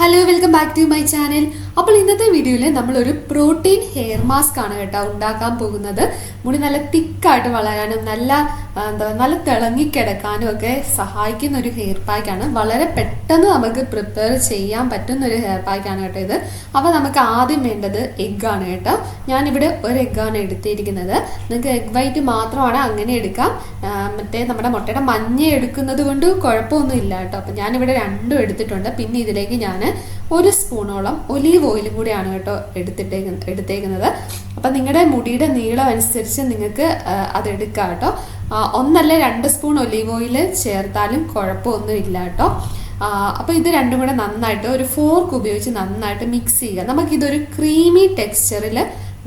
Hello welcome back to my channel അപ്പോൾ ഇന്നത്തെ വീഡിയോയിൽ നമ്മളൊരു പ്രോട്ടീൻ ഹെയർ മാസ്ക് ആണ് കേട്ടോ ഉണ്ടാക്കാൻ പോകുന്നത്. മുടി നല്ല തിക്കായിട്ട് വളരാനും നല്ല എന്താ നല്ല തിളങ്ങിക്കിടക്കാനും ഒക്കെ സഹായിക്കുന്ന ഒരു ഹെയർ പാക്കാണ് വളരെ പെട്ടെന്ന് നമുക്ക് പ്രിപ്പയർ ചെയ്യാൻ പറ്റുന്ന ഒരു ഹെയർ പാക്കാണ് കേട്ടോ ഇത്. അപ്പോൾ നമുക്ക് ആദ്യം വേണ്ടത് എഗ്ഗാണ് കേട്ടോ. ഞാനിവിടെ ഒരു എഗ്ഗാണ് എടുത്തിരിക്കുന്നത്. നിങ്ങൾക്ക് എഗ് വൈറ്റ് മാത്രമാണ് അങ്ങനെ എടുക്കാം. മറ്റേ നമ്മുടെ മുട്ടയുടെ മഞ്ഞ എടുക്കുന്നത് കൊണ്ട് കുഴപ്പമൊന്നും ഇല്ല കേട്ടോ. അപ്പം ഞാനിവിടെ രണ്ടും എടുത്തിട്ടുണ്ട്. പിന്നെ ഇതിലേക്ക് ഞാൻ ഒരു സ്പൂണോളം ഒലീവ് ഓയിലും കൂടിയാണ് കേട്ടോ എടുത്തിട്ടേക്ക് എടുത്തേക്കുന്നത്. അപ്പം നിങ്ങളുടെ മുടിയുടെ നീളം അനുസരിച്ച് നിങ്ങൾക്ക് അതെടുക്കാം അത് കേട്ടോ. ഒന്നല്ല രണ്ട് സ്പൂൺ ഒലീവ് ഓയിൽ ചേർത്താലും കുഴപ്പമൊന്നും ഇല്ല കേട്ടോ. അപ്പോൾ ഇത് രണ്ടും കൂടെ നന്നായിട്ട് ഒരു ഫോർക്ക് ഉപയോഗിച്ച് നന്നായിട്ട് മിക്സ് ചെയ്യുക. നമുക്കിതൊരു ക്രീമി ടെക്സ്ചറിൽ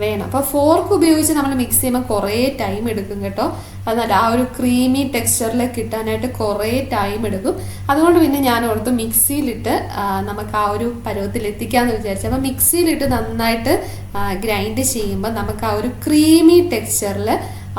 വേണം. അപ്പോൾ ഫോർക്ക് ഉപയോഗിച്ച് നമ്മൾ മിക്സ് ചെയ്യുമ്പോൾ കുറേ ടൈം എടുക്കും കേട്ടോ. അതല്ല ആ ഒരു ക്രീമി ടെക്സ്ചറിൽ കിട്ടാനായിട്ട് കുറേ ടൈം എടുക്കും. അതുകൊണ്ട് പിന്നെ ഞാൻ ഓർത്ത് മിക്സിയിലിട്ട് നമുക്ക് ആ ഒരു പരുവത്തിൽ എത്തിക്കാമെന്ന് വിചാരിച്ചു. അപ്പോൾ മിക്സിയിലിട്ട് നന്നായിട്ട് ഗ്രൈൻഡ് ചെയ്യുമ്പോൾ നമുക്ക് ആ ഒരു ക്രീമി ടെക്സ്ചറിൽ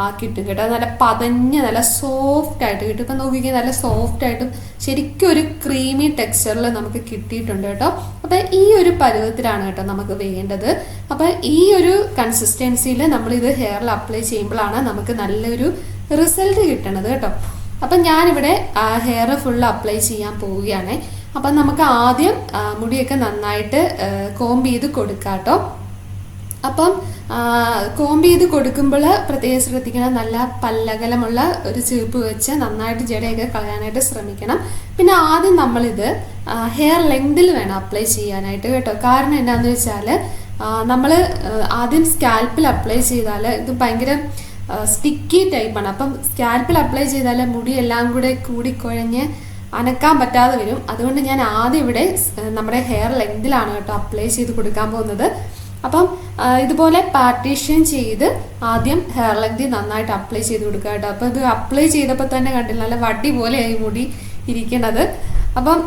ആ കിട്ടും കേട്ടോ. നല്ല പതഞ്ഞ് നല്ല സോഫ്റ്റ് ആയിട്ട് കിട്ടും. ഇപ്പം നോക്കിക്കേ നല്ല സോഫ്റ്റ് ആയിട്ടും ശരിക്കും ഒരു ക്രീമി ടെക്സ്ചറിൽ നമുക്ക് കിട്ടിയിട്ടുണ്ട് കേട്ടോ. അപ്പം ഈ ഒരു പരുവത്തിലാണ് കേട്ടോ നമുക്ക് വേണ്ടത്. അപ്പം ഈ ഒരു കൺസിസ്റ്റൻസിയിൽ നമ്മളിത് ഹെയറിൽ അപ്ലൈ ചെയ്യുമ്പോഴാണ് നമുക്ക് നല്ലൊരു റിസൾട്ട് കിട്ടണത് കേട്ടോ. അപ്പം ഞാനിവിടെ ഹെയർ ഫുൾ അപ്ലൈ ചെയ്യാൻ പോവുകയാണ്. അപ്പം നമുക്ക് ആദ്യം മുടിയൊക്കെ നന്നായിട്ട് കോംബ് ചെയ്ത് കൊടുക്കാം കേട്ടോ. അപ്പം കോമ്പ് ചെയ്ത് കൊടുക്കുമ്പോൾ പ്രത്യേകം ശ്രദ്ധിക്കണം. നല്ല പല്ലകലമുള്ള ഒരു ചീപ്പ് വെച്ച് നന്നായിട്ട് ജടയൊക്കെ കളയാനായിട്ട് ശ്രമിക്കണം. പിന്നെ ആദ്യം നമ്മളിത് ഹെയർ ലെങ്തിൽ വേണം അപ്ലൈ ചെയ്യാനായിട്ട് കേട്ടോ. കാരണം എന്താണെന്ന് വെച്ചാൽ നമ്മൾ ആദ്യം സ്കാൽപ്പിൽ അപ്ലൈ ചെയ്താൽ ഇത് ഭയങ്കര സ്റ്റിക്കി ടൈപ്പാണ് അപ്പം സ്കാൽപ്പിൽ അപ്ലൈ ചെയ്താൽ മുടി എല്ലാം കൂടെ കൂടിക്കുഴഞ്ഞ് അനക്കാൻ പറ്റാതെ വരും. അതുകൊണ്ട് ഞാൻ ആദ്യം ഇവിടെ നമ്മുടെ ഹെയർ ലെങ്തിലാണ് കേട്ടോ അപ്ലൈ ചെയ്ത് കൊടുക്കാൻ പോകുന്നത്. അപ്പം ഇതുപോലെ പാർട്ടീഷൻ ചെയ്ത് ആദ്യം ഹെയർ ലെങ്തി നന്നായിട്ട് അപ്ലൈ ചെയ്ത് കൊടുക്കുക കേട്ടോ. അപ്പം ഇത് അപ്ലൈ ചെയ്തപ്പോൾ തന്നെ കണ്ടില്ല നല്ല വടി പോലെയായി മുടി ഇരിക്കണത്. അപ്പം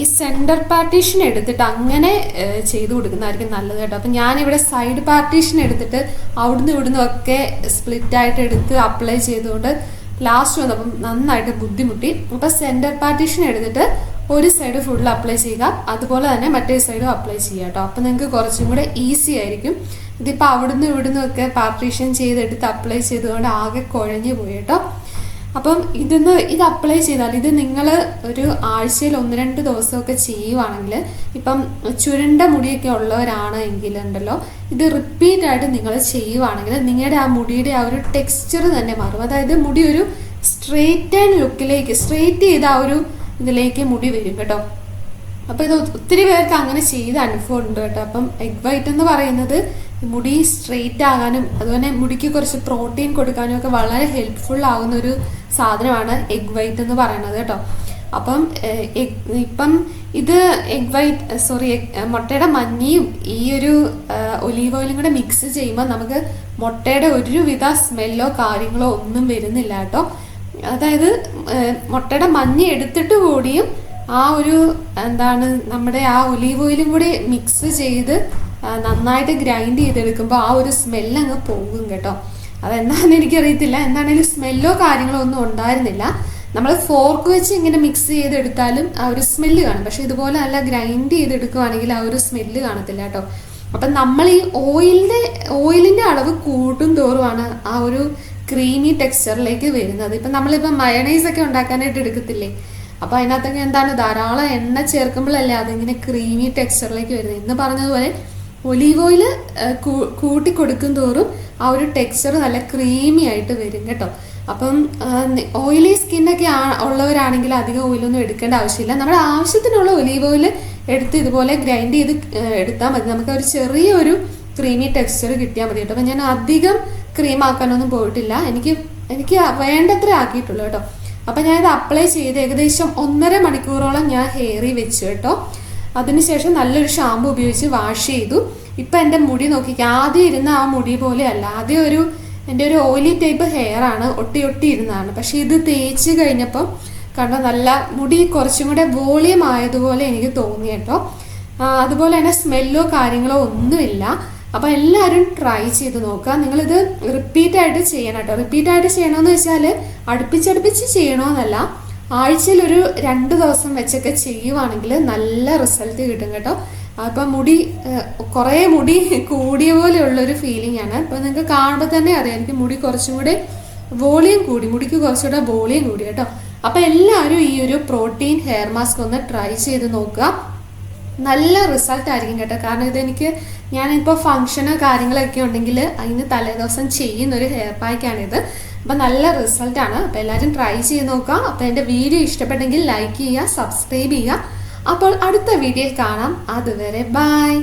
ഈ സെന്റർ പാർട്ടീഷൻ എടുത്തിട്ട് അങ്ങനെ ചെയ്ത് കൊടുക്കുന്നതായിരിക്കും നല്ലത് കേട്ടോ. അപ്പം ഞാനിവിടെ സൈഡ് പാർട്ടീഷൻ എടുത്തിട്ട് അവിടുന്ന് ഇവിടുന്ന് ഒക്കെ സ്പ്ലിറ്റായിട്ട് എടുത്ത് അപ്ലൈ ചെയ്തുകൊണ്ട് ലാസ്റ്റ് വന്നപ്പം നന്നായിട്ട് ബുദ്ധിമുട്ടി. അപ്പം സെന്റർ പാർട്ടീഷൻ എടുത്തിട്ട് ഒരു സൈഡ് ഫുൾ അപ്ലൈ ചെയ്യുക. അതുപോലെ തന്നെ മറ്റേ സൈഡും അപ്ലൈ ചെയ്യുക കേട്ടോ. അപ്പം നിങ്ങൾക്ക് കുറച്ചും കൂടെ ഈസി ആയിരിക്കും. ഇതിപ്പോൾ അവിടുന്ന് ഇവിടുന്ന് ഒക്കെ പാർട്ടീഷൻ ചെയ്തെടുത്ത് അപ്ലൈ ചെയ്തുകൊണ്ട് ആകെ കുഴഞ്ഞു പോയി കേട്ടോ. അപ്പം ഇതൊന്ന് ഇത് അപ്ലൈ ചെയ്താൽ ഇത് നിങ്ങൾ ഒരു ആഴ്ചയിൽ ഒന്ന് രണ്ട് ദിവസമൊക്കെ ചെയ്യുവാണെങ്കിൽ ഇപ്പം ചുരണ്ട മുടിയൊക്കെ ഉള്ളവരാണ് എങ്കിലുണ്ടല്ലോ ഇത് റിപ്പീറ്റ് ആയിട്ട് നിങ്ങൾ ചെയ്യുവാണെങ്കിൽ നിങ്ങളുടെ ആ മുടിയുടെ ആ ഒരു ടെക്സ്ചർ തന്നെ മാറും. അതായത് മുടി ഒരു സ്ട്രെയിറ്റ് ആൻഡ് ലുക്കിലേക്ക് സ്ട്രെയിറ്റ് ചെയ്ത ആ ഒരു ഇതിലേക്ക് മുടി വരും കേട്ടോ. അപ്പോൾ ഇത് ഒത്തിരി പേർക്ക് അങ്ങനെ ചെയ്ത അനുഭവം ഉണ്ട് കേട്ടോ. അപ്പം എഗ് വൈറ്റ് എന്ന് പറയുന്നത് മുടി സ്ട്രെയിറ്റ് ആകാനും അതുപോലെ മുടിക്ക് കുറച്ച് പ്രോട്ടീൻ കൊടുക്കാനും ഒക്കെ വളരെ ഹെൽപ്ഫുൾ ആകുന്ന ഒരു സാധനമാണ് എഗ് വൈറ്റ് എന്ന് പറയുന്നത് കേട്ടോ. അപ്പം ഇപ്പം ഇത് എഗ് വൈറ്റ് സോറി മുട്ടയുടെ മഞ്ഞയും ഈ ഒരു ഒലീവ് ഓയിലും കൂടെ മിക്സ് ചെയ്യുമ്പോൾ നമുക്ക് മുട്ടയുടെ ഒരുവിധ സ്മെല്ലോ കാര്യങ്ങളോ ഒന്നും വരുന്നില്ല കേട്ടോ. അതായത് മുട്ടയുടെ മഞ്ഞ എടുത്തിട്ട് കൂടിയും ആ ഒരു എന്താണ് നമ്മുടെ ആ ഒലീവ് ഓയിലും കൂടി മിക്സ് ചെയ്ത് നന്നായിട്ട് ഗ്രൈൻഡ് ചെയ്തെടുക്കുമ്പോൾ ആ ഒരു സ്മെല്ല് അങ്ങ് പോകും കേട്ടോ. അതെന്താണെന്ന് എനിക്കറിയത്തില്ല. എന്താണെങ്കിലും സ്മെല്ലോ കാര്യങ്ങളോ ഒന്നും ഉണ്ടായിരുന്നില്ല. നമ്മൾ ഫോർക്ക് വെച്ച് ഇങ്ങനെ മിക്സ് ചെയ്തെടുത്താലും ആ ഒരു സ്മെല്ല് കാണും. പക്ഷെ ഇതുപോലെ നല്ല ഗ്രൈൻഡ് ചെയ്തെടുക്കുവാണെങ്കിൽ ആ ഒരു സ്മെല്ല് കാണത്തില്ല കേട്ടോ. അപ്പം നമ്മൾ ഈ ഓയിലിന്റെ ഓയിലിന്റെ അളവ് കൂട്ടും തോറുമാണ് ആ ഒരു ക്രീമി ടെക്സ്ചറിലേക്ക് വരുന്നത്. ഇപ്പം നമ്മളിപ്പം മയണൈസ് ഒക്കെ ഉണ്ടാക്കാനായിട്ട് എടുക്കത്തില്ലേ? അപ്പോൾ അതിനകത്തൊക്കെ എന്താണ് ധാരാളം എണ്ണ ചേർക്കുമ്പോഴല്ലേ അതിങ്ങനെ ക്രീമി ടെക്സ്ചറിലേക്ക് വരുന്നത്. എന്ന് പറഞ്ഞതുപോലെ ഒലീവ് ഓയിൽ കൂട്ടി കൊടുക്കും തോറും ആ ഒരു ടെക്സ്ചർ നല്ല ക്രീമി ആയിട്ട് വരും കേട്ടോ. അപ്പം ഓയിലി സ്കിന്നൊക്കെ ഉള്ളവരാണെങ്കിൽ അധികം ഓയിലൊന്നും എടുക്കേണ്ട ആവശ്യമില്ല. നമ്മുടെ ആവശ്യത്തിനുള്ള ഒലീവ് ഓയിൽ എടുത്ത് ഇതുപോലെ ഗ്രൈൻഡ് ചെയ്ത് എടുത്താൽ മതി. നമുക്ക് ഒരു ചെറിയൊരു ക്രീമി ടെക്സ്ചർ കിട്ടിയാൽ മതി കേട്ടോ. അപ്പം ഞാൻ അധികം ക്രീം ആക്കാനൊന്നും പോയിട്ടില്ല. എനിക്ക് എനിക്ക് വേണ്ടത്ര ആക്കിയിട്ടുള്ളൂ കേട്ടോ. അപ്പം ഞാനിത് അപ്ലൈ ചെയ്ത് ഏകദേശം ഒന്നര മണിക്കൂറോളം ഞാൻ ഹെയറി വെച്ചു കേട്ടോ. അതിനുശേഷം നല്ലൊരു ഷാമ്പു ഉപയോഗിച്ച് വാഷ് ചെയ്തു. ഇപ്പം എന്റെ മുടി നോക്കി ആദ്യം ഇരുന്ന ആ മുടി പോലെ അല്ല. ആദ്യം ഒരു എന്റെ ഒരു ഓയിലി ടൈപ്പ് ഹെയർ ആണ് ഒട്ടി ഒട്ടി ഇരുന്നതാണ്. പക്ഷേ ഇത് തേച്ച് കഴിഞ്ഞപ്പം കണ്ട നല്ല മുടി കുറച്ചും കൂടെ വോളിയം ആയതുപോലെ എനിക്ക് തോന്നി കേട്ടോ. അതുപോലെ തന്നെ സ്മെല്ലോ കാര്യങ്ങളോ ഒന്നുമില്ല. അപ്പോൾ എല്ലാവരും ട്രൈ ചെയ്ത് നോക്കുക. ഇത് റിപ്പീറ്റ് ആയിട്ട് ചെയ്യണം കേട്ടോ. റിപ്പീറ്റ് ആയിട്ട് ചെയ്യണമെന്ന് വെച്ചാൽ അടുപ്പിച്ചടുപ്പിച്ച് ചെയ്യണമെന്നല്ല ആഴ്ചയിൽ ഒരു രണ്ട് ദിവസം വെച്ചൊക്കെ ചെയ്യുവാണെങ്കിൽ നല്ല റിസൾട്ട് കിട്ടും കേട്ടോ. അപ്പം മുടി കുറേ മുടി കൂടിയ പോലെ പോലെയുള്ളൊരു ഫീലിംഗ് ആണ്. അപ്പോൾ നിങ്ങൾക്ക് കാണുമ്പോൾ തന്നെ അറിയാം. എനിക്ക് മുടി കുറച്ചും കൂടെ വോളിയം കൂടി. മുടിക്ക് കുറച്ചുകൂടെ വോളിയം കൂടി കേട്ടോ. അപ്പോൾ എല്ലാവരും ഈ ഒരു പ്രോട്ടീൻ ഹെയർ മാസ്ക് ഒന്ന് ട്രൈ ചെയ്ത് നോക്കുക. നല്ല റിസൾട്ട് ആയിരിക്കും കേട്ടോ. കാരണം ഇതെനിക്ക് ഞാനിപ്പോൾ ഫംഗ്ഷന് കാര്യങ്ങളൊക്കെ ഉണ്ടെങ്കിൽ അതിന് തലേദിവസം ചെയ്യുന്ന ഒരു ഹെയർ പാക്കാണിത് അപ്പം നല്ല റിസൾട്ടാണ് അപ്പോൾ എല്ലാവരും ട്രൈ ചെയ്ത് നോക്കുക. അപ്പോൾ എന്റെ വീഡിയോ ഇഷ്ടപ്പെട്ടെങ്കിൽ ലൈക്ക് ചെയ്യുക സബ്സ്ക്രൈബ് ചെയ്യുക. അപ്പോൾ അടുത്ത വീഡിയോയിൽ കാണാം. അതുവരെ ബൈ